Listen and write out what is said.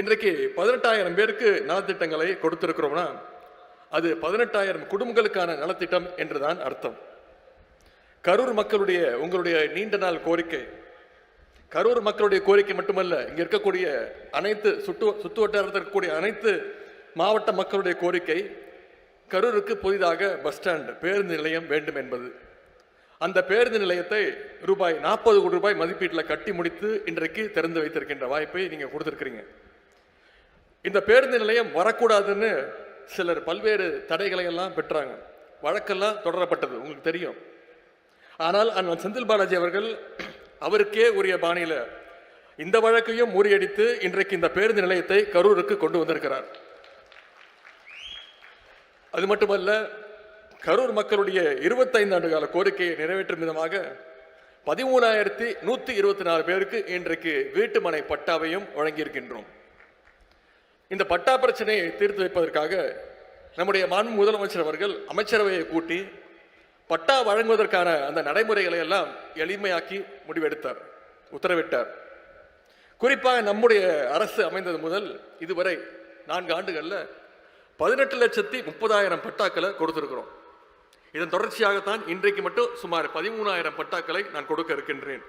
இன்றைக்கு பதினெட்டாயிரம் பேருக்கு நலத்திட்டங்களை கொடுத்திருக்கிறோம்னா அது பதினெட்டாயிரம் குடும்பங்களுக்கான நலத்திட்டம் என்றுதான் அர்த்தம். கரூர் மக்களுடைய உங்களுடைய நீண்ட நாள் கோரிக்கை. கரூர் மக்களுடைய கோரிக்கை மட்டுமல்ல இங்க இருக்கக்கூடிய அனைத்து சுற்று சுற்று வட்டாரத்தில் இருக்கக்கூடிய அனைத்து மாவட்ட மக்களுடைய கோரிக்கை கரூருக்கு புதிதாக பஸ் ஸ்டாண்ட் பேருந்து நிலையம் வேண்டும் என்பது. அந்த பேருந்து நிலையத்தை ரூபாய் நாற்பது கோடி ரூபாய் மதிப்பீட்டில் கட்டி முடித்து இன்றைக்கு திறந்து வைத்திருக்கின்ற வாய்ப்பை நீங்கள் கொடுத்துருக்கிறீங்க. இந்த பேருந்து நிலையம் வரக்கூடாதுன்னு சிலர் பல்வேறு தடைகளை எல்லாம் பெற்றாங்க. வழக்கெல்லாம் தொடரப்பட்டது உங்களுக்கு தெரியும். ஆனால் அண்ணன் செந்தில் பாலாஜி அவர்கள் அவருக்கே உரிய பாணியில் இந்த வழக்கையும் முறியடித்து இன்றைக்கு இந்த பேருந்து நிலையத்தை கரூருக்கு கொண்டு வந்திருக்கிறார். அது மட்டுமல்ல கரூர் மக்களுடைய இருபத்தைந்து ஆண்டு கால கோரிக்கையை நிறைவேற்றும் விதமாக பதிமூணாயிரத்தி நூற்றி இருபத்தி நாலு பேருக்கு இன்றைக்கு வீட்டுமனை பட்டாவையும் வழங்கியிருக்கின்றோம். இந்த பட்டா பிரச்சனையை தீர்த்து வைப்பதற்காக நம்முடைய மாண்பு முதலமைச்சர் அவர்கள் அமைச்சரவையை கூட்டி பட்டா வழங்குவதற்கான அந்த நடைமுறைகளை எல்லாம் எளிமையாக்கி முடிவெடுத்தார் உத்தரவிட்டார். குறிப்பாக நம்முடைய அரசு அமைந்தது முதல் இதுவரை நான்கு ஆண்டுகளில் பதினெட்டு லட்சத்தி முப்பதாயிரம் பட்டாக்களை கொடுத்திருக்கிறோம். இதன் தொடர்ச்சியாகத்தான் இன்றைக்கு மட்டும் சுமார் பதிமூணாயிரம் பட்டாக்களை நான் கொடுக்க இருக்கின்றேன்.